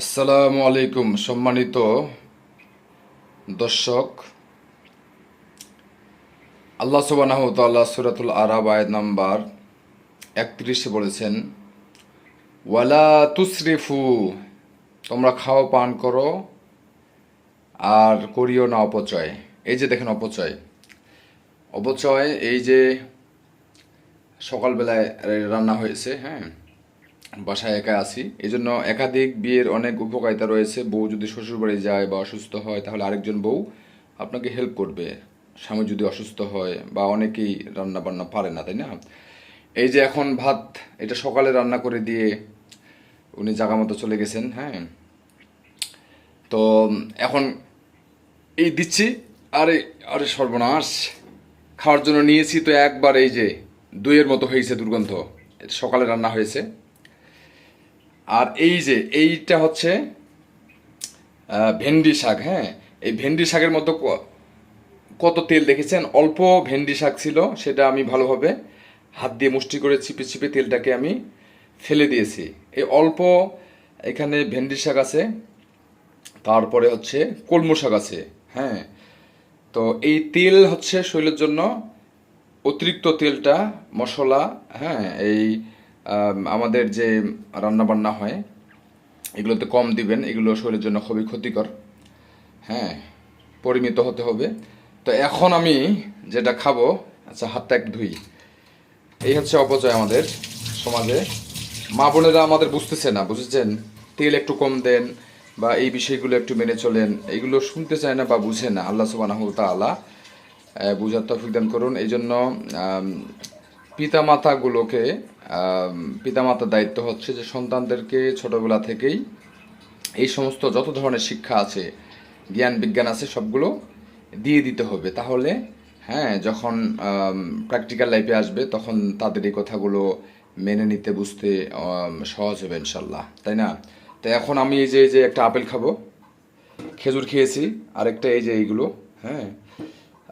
আসসালামু আলাইকুম, সম্মানিত দর্শক। আল্লাহ তাল্লাহ সুরাতুল আরাব আয়াত নাম্বার একত্রিশে বলেছেন, ওয়ালা তুসরিফু, তোমরা খাও, পান করো আর করিও না অপচয়। এই যে দেখেন অপচয়। অপচয় এই যে সকালবেলায় রান্না হয়েছে হ্যাঁ? বাসায় একা আছি। এই জন্য একাধিক বিয়ের অনেক উপকারিতা রয়েছে। বউ যদি শ্বশুরবাড়ি যায় বা অসুস্থ হয়, তাহলে আরেকজন বউ আপনাকে হেল্প করবে। স্বামী যদি অসুস্থ হয় বা অনেকেই রান্না বান্না পারে না, তাই না? এই যে এখন ভাত, এটা সকালে রান্না করে দিয়ে উনি জাগা মতো চলে গেছেন হ্যাঁ? তো এখন এই দিচ্ছি। আরে আরে সর্বনাশ। খাওয়ার জন্য নিয়েছি তো একবার এই যে দইয়ের মতো হয়েছে দুর্গন্ধ। সকালে রান্না হয়েছে। আর এই যে, এইটা হচ্ছে ভেন্ডি শাক হ্যাঁ? এই ভেন্ডি শাকের মতো কত তেল দেখেছেন? অল্প ভেন্ডি শাক ছিল, সেটা আমি ভালোভাবে হাত দিয়ে মুষ্টি করে চিপে চিপে তেলটাকে আমি ফেলে দিয়েছি। এই অল্প এখানে ভেন্ডি শাক আছে, তারপরে হচ্ছে কলমু শাক আছে হ্যাঁ? তো এই তেল হচ্ছে শরীরের জন্য অতিরিক্ত তেলটা, মশলা হ্যাঁ? এই আমাদের যে রান্না বান্না হয় এগুলোতে কম দিবেন এগুলো শরীরের জন্য খুবই ক্ষতিকর। হ্যাঁ পরিমিত হতে হবে। তো এখন আমি যেটা খাব আচ্ছা হাতটা এক ধুই। এই হচ্ছে অপচয় আমাদের সমাজে। মা বোনেরা আমাদের বুঝতেছে না বুঝেছেন? তেল একটু কম দেন বা এই বিষয়গুলো একটু মেনে চলেন। এগুলো শুনতে চায় না বা বুঝে না আল্লাহ সুবাহ তাআলা আহ, বুঝার তৌফিক দান করুন। এই জন্য পিতামাতাগুলোকে পিতামাতার দায়িত্ব হচ্ছে যে সন্তানদেরকে ছোটবেলা থেকেই এই সমস্ত যত ধরনের শিক্ষা আছে, জ্ঞান, বিজ্ঞান আছে, সবগুলো দিয়ে দিতে হবে। তাহলে হ্যাঁ যখন প্র্যাকটিক্যাল লাইফে আসবে, তখন তাদের এই কথাগুলো মেনে নিতে, বুঝতে সহজ হবে ইনশাল্লাহ তাই না? তো এখন আমি এই যে এই যে একটা আপেল খাব, খেজুর খেয়েছি, আরেকটা এই যে এইগুলো হ্যাঁ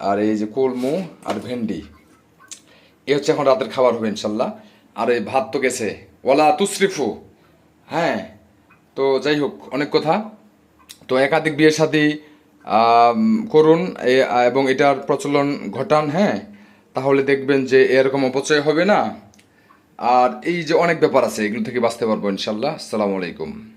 আর এই যে কলমু আর ভেন্ডি। এ হচ্ছে এখন রাতের খাবার হবে ইনশাল্লাহ। আর এই ভাত তো গেছে। ওলা তুসরিফু। হ্যাঁ তো যাই হোক, অনেক কথা। তো একাধিক বিয়ে শাদী করুন এবং এটার প্রচলন ঘটান হ্যাঁ। তাহলে দেখবেন যে এরকম অপচয় হবে না। আর এই যে অনেক ব্যাপার আছে, এগুলো থেকে বাঁচতে পারব ইনশাল্লাহ। আসসালামু আলাইকুম।